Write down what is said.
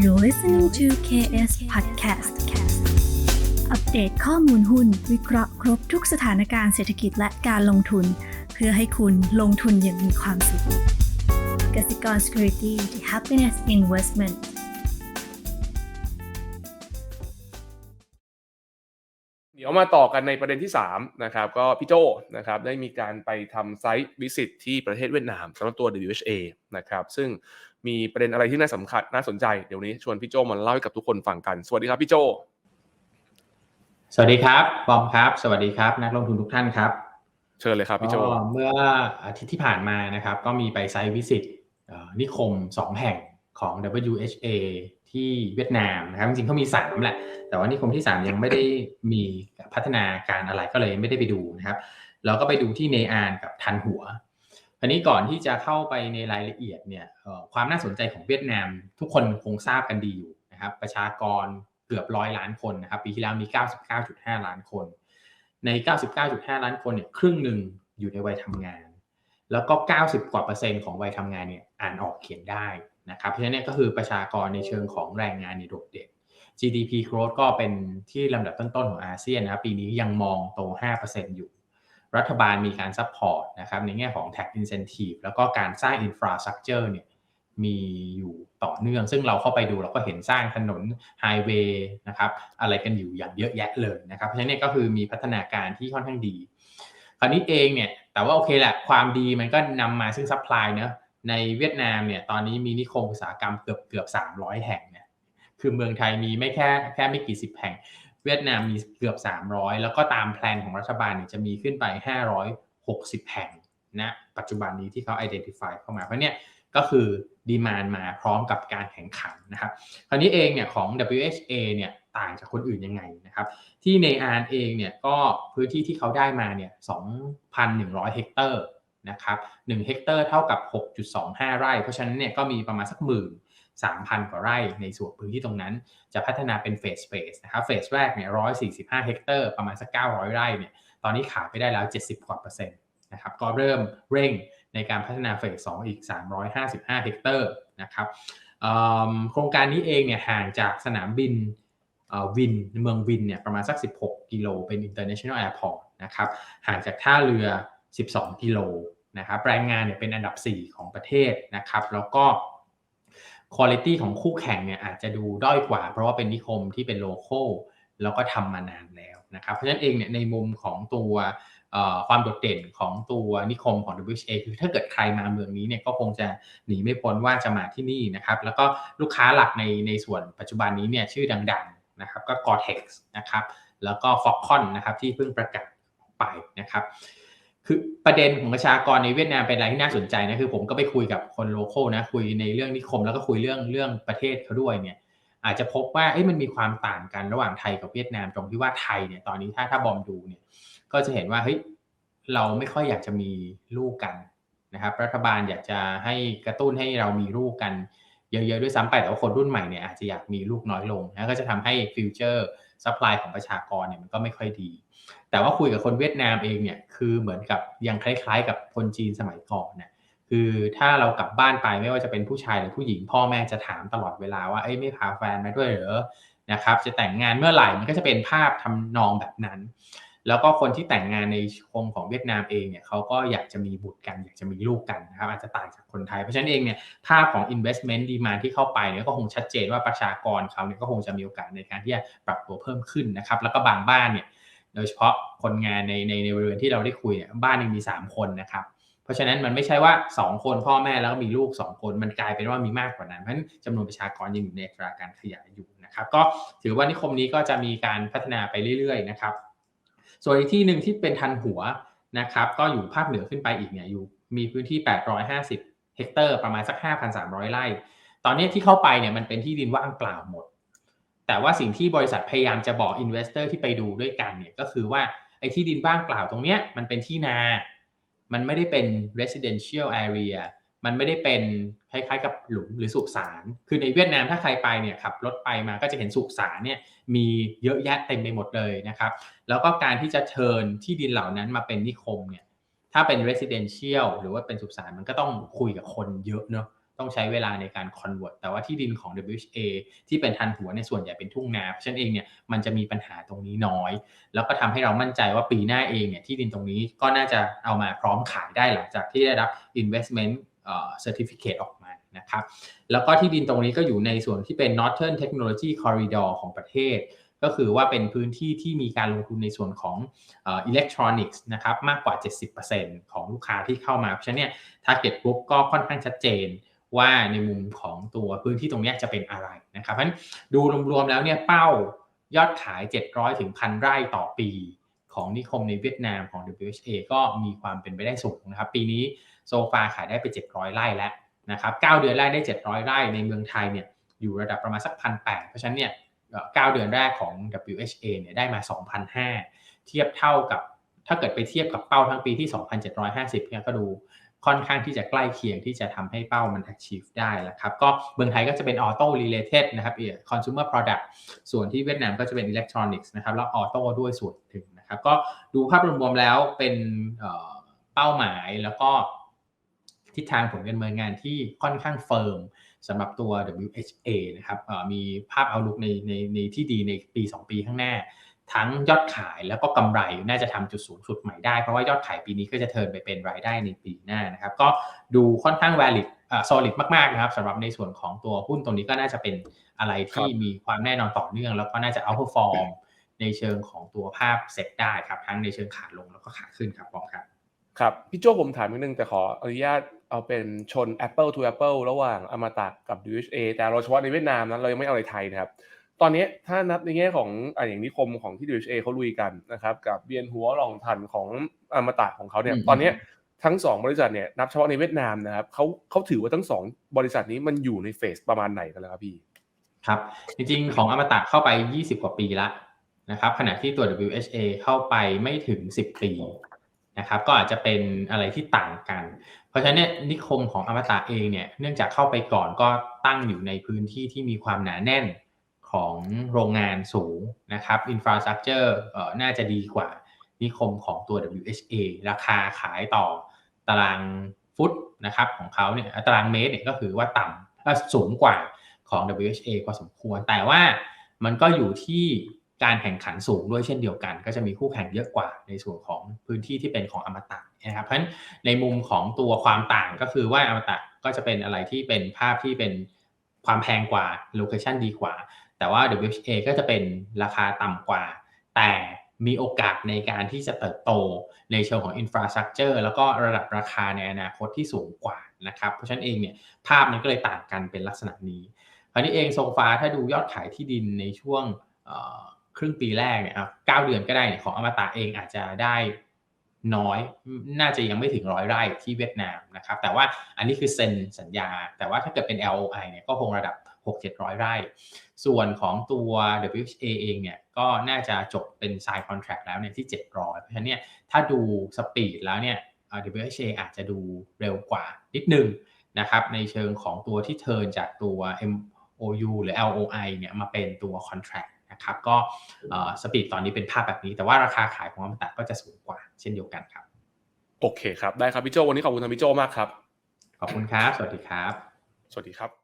You're listening to KS Podcast อัปเดตข้อมูลหุ้น วิเคราะห์ครบทุกสถานการณ์เศรษฐกิจและการลงทุน เพื่อให้คุณลงทุนอย่างมีความสุขกสิกร Security the Happiness Investment เดี๋ยวมาต่อกันในประเด็นที่ 3 นะครับ ก็พี่โจนะครับ ได้มีการไปทำไซต์วิสิตที่ประเทศเวียดนามสำหรับตัว WHA นะครับ ซึ่ง มีประเด็นอะไรที่น่าสำคัญน่าสนใจเดี๋ยวนี้ชวนพี่โจมาเล่าให้กับทุกคนฟังกัน สวัสดีครับพี่โจ สวัสดีครับบอมครับ สวัสดีครับ นักลงทุนทุกท่านครับ เชิญเลยครับพี่โจก็เมื่ออาทิตย์ที่ผ่านมานะครับ ก็มีไปไซต์วิสิตนิคม 2 แห่งของ WHA ที่เวียดนามนะครับจริงๆเขามี 3 แหละ แต่ว่านิคมที่ 3 ยังไม่ได้มีพัฒนาการอะไรก็เลยไม่ได้ไปดูนะครับ เราก็ไปดูที่เนอานกับทันหัว อันนี้ก่อนที่จะเข้าไปในรายละเอียดเนี่ยความน่าสนใจของเวียดนาม ทุกคนคงทราบกันดีอยู่นะครับประชากรเกือบร้อยล้านคนนะครับปีที่แล้วมี 99.5 ล้านคน ใน 99.5 ล้านคนเนี่ยครึ่งหนึ่งอยู่ในวัยทำงาน แล้วก็ 90 กว่าเปอร์เซ็นต์ของวัยทำงานเนี่ยอ่านออกเขียนได้นะครับเพราะฉะนั้นก็คือประชากรในเชิงของแรงงานในโดดเด่น GDP growth ก็เป็นที่ลำดับต้นๆของอาเซียนนะครับปีนี้ยังมองโต 5%อยู่ รัฐบาลมีการซัพพอร์ตนะครับในแง่ของ tax incentive แล้วก็การสร้าง infrastructure เนี่ยมีอยู่ต่อเนื่อง ซึ่งเราเข้าไปดูเราก็เห็นสร้างถนนไฮเวย์นะครับอะไรกันอยู่อย่างเยอะแยะเลยนะครับ เพราะฉะนั้นก็คือมีพัฒนาการที่ค่อนข้างดี คราวนี้เองเนี่ยแต่ว่าโอเคแหละความดีมันก็นำมาซึ่งซัพพลายเนะในเวียดนามเนี่ยตอนนี้มีนิคมอุตสาหกรรมเกือบเกือบ300 แห่งเนี่ยคือเมืองไทยมีไม่แค่แค่ไม่กี่สิบแห่ง เวียดนามมีเกือบ 300 แล้วก็ตามแพลนของรัฐบาลเนี่ยจะมีขึ้นไป 560 แห่งนะปัจจุบันนี้ที่เขา identify เข้ามาเพราะเนี่ยก็คือดีมานมาพร้อมกับการแข่งขันนะครับคราวนี้เองเนี่ยของ WHA เนี่ยต่างจากคนอื่นยังไงนะครับ ที่ในอานเองเนี่ยก็พื้นที่ที่เขาได้มาเนี่ย2,100 เฮกเตอร์นะครับ1เฮกเตอร์เท่ากับ 6.25 ไร่ เพราะฉะนั้นเนี่ยก็มีประมาณสักหมื่น 3,000 กว่าไร่ในส่วนพื้นที่ตรงนั้น จะพัฒนาเป็นเฟสเฟสนะครับเฟสแรกเนี่ย145 เฮกเตอร์ประมาณสัก 900 ไร่เนี่ยตอนนี้ขายไปได้แล้ว 70 กว่าเปอร์เซ็นต์นะครับก็เริ่มเร่งในการพัฒนาเฟส2อีก 355 เฮกเตอร์นะครับโครงการนี้เองเนี่ยห่างจากสนามบินวินเมืองวินเนี่ยประมาณสัก 16 กิโลเป็น international airport นะครับห่างจากท่าเรือ 12 กิโลนะครับแรงงานเนี่ยเป็นอันดับ 4 ของประเทศนะครับ แล้วก็ คุณภาพของคู่แข่งเนี่ยอาจจะดูด้อยกว่า เพราะว่าเป็นนิคมที่เป็นโลโก้แล้วก็ทำมานานแล้วนะครับเพราะฉะนั้นเองเนี่ยในมุมของตัวความโดดเด่นของตัวนิคมของ WHA คือถ้าเกิดใครมาเมืองนี้เนี่ยก็คงจะหนีไม่พ้นว่าจะมาที่นี่นะครับ แล้วก็ลูกค้าหลักในในส่วนปัจจุบันนี้เนี่ยชื่อดังๆนะครับก็ Gore-Tex นะครับแล้วก็ Foxconn นะครับที่เพิ่งประกาศไปนะครับ คือประเด็นของประชากรในเวียดนามเป็นอะไรที่น่าสนใจนะคือผมก็ไปคุยกับคนโลโก้นะคุยในเรื่องนิคมแล้วก็คุยเรื่องเรื่องประเทศเขาด้วยเนี่ยอาจจะพบว่าเอ้มันมีความต่างกันระหว่างไทยกับเวียดนามตรงที่ว่าไทยเนี่ยตอนนี้ถ้าถ้าบอมดูเนี่ยก็จะเห็นว่าเฮ้ยเราไม่ค่อยอยากจะมีลูกกันนะครับรัฐบาลอยากจะให้กระตุ้นให้เรามีลูกกันเยอะๆด้วยซ้ำไปแต่ว่าคนรุ่นใหม่เนี่ยอาจจะอยากมีลูกน้อยลงนะก็จะทำให้ฟิวเจอร์ ซัพพลายของประชากรเนี่ยมันก็ไม่ค่อยดี แต่ว่าคุยกับคนเวียดนามเองเนี่ยคือเหมือนกับยังคล้าย ๆ กับคนจีนสมัยก่อนเนี่ยคือถ้าเรากลับบ้านไปไม่ว่าจะเป็นผู้ชายหรือผู้หญิงพ่อแม่จะถามตลอดเวลาว่าเอ้ยไม่พาแฟนมาด้วยเหรอนะครับจะแต่งงานเมื่อไหร่มันก็จะเป็นภาพทำนองแบบนั้น แล้วก็คนที่แต่งงานในคมของเวียดนามเองเนี่ยเขาก็อยากจะมีบุตรกัน อยากจะมีลูกกันนะครับอาจจะต่างจากคนไทย เพราะฉะนั้นเองเนี่ยภาพของ investment demand ที่เข้าไปเนี่ยก็คงชัดเจนว่าประชากรเขาเนี่ยก็คงจะมีโอกาสในการที่จะปรับตัวเพิ่มขึ้นนะครับแล้วก็บางบ้านเนี่ยโดยเฉพาะคนงานในในในบริเวณที่เราได้คุยเนี่ยบ้านนึงมี 3 คนนะครับเพราะฉะนั้นมันไม่ใช่ว่า 2 คนพ่อแม่แล้วก็มีลูก 2 คนมันกลายเป็นว่ามีมากกว่านั้นเพราะฉะนั้นจำนวนประชากรยังอยู่ในอัตราการขยายอยู่นะครับ ก็ถือว่านิคมนี้ก็จะมีการพัฒนาไปเรื่อยๆนะครับ ส่วนอีกที่หนึ่งที่เป็นทันหัวนะครับ ก็อยู่ภาคเหนือขึ้นไปอีกเนี่ยอยู่มีพื้นที่ 850 เฮกเตอร์ ประมาณสัก 5,300 ไร่ ตอนนี้ที่เข้าไปเนี่ยมันเป็นที่ดินว่างเปล่าหมด แต่ว่าสิ่งที่บริษัทพยายามจะบอกอินเวสเตอร์ที่ไปดูด้วยกันเนี่ยก็คือว่าไอ้ที่ดินบ้างเปล่าตรงเนี้ยมันเป็นที่นา มันไม่ได้เป็น residential area มันไม่ได้เป็นคล้ายๆกับหลุมหรือสุสาน คือในเวียดนามถ้าใครไปเนี่ยขับรถไปมาก็จะเห็นสุสานเนี่ยมีเยอะแยะเต็มไปหมดเลยนะครับ แล้วก็การที่จะเชิญที่ดินเหล่านั้นมาเป็นนิคมเนี่ยถ้าเป็น residential หรือว่าเป็นสุสานมันก็ต้องคุยกับคนเยอะเนาะต้องใช้เวลาในการ convert แต่ว่าที่ดินของ WHA ที่เป็นทันหัวในส่วนใหญ่เป็นทุ่งนาเพราะฉะนั้นเองเนี่ยมันจะมีปัญหาตรงนี้น้อย แล้วก็ทำให้เรามั่นใจว่าปีหน้าเองเนี่ยที่ดินตรงนี้ก็น่าจะเอามาพร้อมขายได้หลังจากที่ได้รับ investment เอ่อ certificate ออกมานะครับแล้วก็ที่ดินตรงนี้ก็อยู่ในส่วนที่เป็น Northern Technology Corridor ของประเทศ ก็คือว่าเป็นพื้นที่ที่มีการลงทุนในส่วนของอิเล็กทรอนิกส์นะครับมากกว่า 70%ของลูกค้าที่เข้ามา เพราะฉะนั้นเนี่ย target group ก็ค่อนข้างชัดเจนว่าในมุมของตัวพื้นที่ตรงนี้จะเป็นอะไรนะครับเพราะฉะนั้นดูรวมๆแล้วเนี่ยเป้ายอดขาย 700ถึงพันไร่ต่อปี ของนิคมในเวียดนามของ WHA ก็มีความเป็นไปได้สูงนะครับ ปีนี้ โซฟาขายได้ไป 700 ไร่แล้วนะครับ9เดือนแรกได้ 700 ไร่ในเมืองไทยเนี่ยอยู่ระดับประมาณสักพันแเพราะฉะนั้นเนี่ยเอ่อ9เดือนแรกของ WHA เนี่ยได้มา2,500เทียบเท่ากับถ้าเกิดไปเทียบกับเป้าทั้งปีที่ 2,750เนี่ยก็ดูค่อนข้างที่จะใกล้เคียงที่จะทำให้เป้ามัน achieve ได้แล้วครับ ก็เมืองไทยก็จะเป็น auto related นะครับ consumer product ส่วนที่เวียดนามก็จะเป็น electronics นะครับ แล้ว auto ด้วยส่วนหนึ่งนะครับ ก็ดูภาพรวมๆแล้วเป็นเป้าหมายแล้วก็ ทิศทางผลการดำเนินงานที่ค่อนข้างเฟิร์มสำหรับตัว WHA นะครับเอ่อมีภาพเอาลุกในในในที่ดีในปี 2 ปีข้างหน้า ทั้งยอดขายแล้วก็กำไรน่าจะทำจุดสูงสุดใหม่ได้ เพราะว่ายอดขายปีนี้ก็จะเทิร์นไปเป็นรายได้ในปีหน้านะครับ ก็ดูค่อนข้าง valid อ่า solid มากๆนะครับสำหรับในส่วนของตัวหุ้นตรงนี้ก็น่าจะเป็นอะไรที่มีความแน่นอนต่อเนื่อง แล้วก็น่าจะ outperform ในเชิงของตัวภาพเซ็ตได้ครับทั้งในเชิงขาลงแล้วก็ขาขึ้นครับบองครับ ครับพี่โจผมถามนิดนึงแต่ขออนุญาตเอาเป็นชน Apple to Apple ระหว่างอมตะกับ DHA แต่เราเฉพาะในเวียดนามนะเรายังไม่เอาในไทยนะครับ ตอนนี้ถ้านับในแง่ของอะอย่างนิคมของที่ DHA เขาลุยกันนะครับกับเบียนหัวหลองทันของอมตะของเขาเนี่ยอืมตอนนี้ทั้งสองบริษัทเนี่ยนับเฉพาะในเวียดนามนะครับเขาเขาถือว่าทั้งสองบริษัทนี้มันอยู่ในเฟสประมาณไหนกันแล้วครับพี่ครับ จริงๆ ของอมตะเข้าไป 20 กว่าปีละนะครับขณะที่ตัว WHA เข้าไปไม่ถึง 10 ปี นะครับก็อาจจะเป็นอะไรที่ต่างกัน เพราะฉะนั้นนิคมของอมตะเองเนี่ยเนื่องจากเข้าไปก่อนก็ตั้งอยู่ในพื้นที่ที่มีความหนาแน่นของโรงงานสูงนะครับอินฟราสตรักเจอร์น่าจะดีกว่านิคมของตัว WHA ราคาขายต่อตารางฟุตนะครับของเขาเนี่ยตารางเมตรเนี่ยก็คือว่าต่ำสูงกว่าของ WHA พอสมควร แต่ว่ามันก็อยู่ที่ การแข่งขันสูงด้วยเช่นเดียวกัน ก็จะมีคู่แข่งเยอะกว่าในส่วนของพื้นที่ที่เป็นของอมตะนะครับเพราะฉะนั้นในมุมของตัวความต่างก็คือว่าอมตะก็จะเป็นอะไรที่เป็นภาพที่เป็นความแพงกว่าโลเคชันดีกว่า แต่ว่า WHA ก็จะเป็นราคาต่ำกว่า แต่มีโอกาสในการที่จะเติบโตในเชิงของอินฟราสตรักเจอร์แล้วก็ระดับราคาในอนาคตที่สูงกว่านะครับเพราะฉะนั้นเองเนี่ยภาพมันก็เลยต่างกันเป็นลักษณะนี้คราวนี้เองโซฟาถ้าดูยอดขายที่ดินในช่วง ครึ่งปีแรกเนี่ยเก้าเดือนก็ได้ของอมตะเองอาจจะได้น้อยน่าจะยังไม่ถึงร้อยไร่ที่เวียดนามนะครับ แต่ว่าอันนี้คือเซ็นสัญญา แต่ว่าถ้าเกิดเป็น LOI เนี่ยก็คงระดับ 6-700 ไร่ ส่วนของตัว WHA เองเนี่ยก็น่าจะจบเป็น sign contract แล้วเนี่ยที่ 700 เพราะฉะนั้นเนี่ยถ้าดูสปีดแล้วเนี่ย WHA อาจจะดูเร็วกว่านิดนึงนะครับในเชิงของตัวที่เทิร์นจากตัว MOU หรือ LOI เนี่ยมาเป็นตัว contract นะครับก็สปีดตอนนี้เป็นภาพแบบนี้ แต่ว่าราคาขายของอมตะก็จะสูงกว่า เช่นเดียวกันครับ โอเคครับได้ครับพี่โจวันนี้ขอบคุณทางพี่โจมากครับ ขอบคุณครับ สวัสดีครับ สวัสดีครับ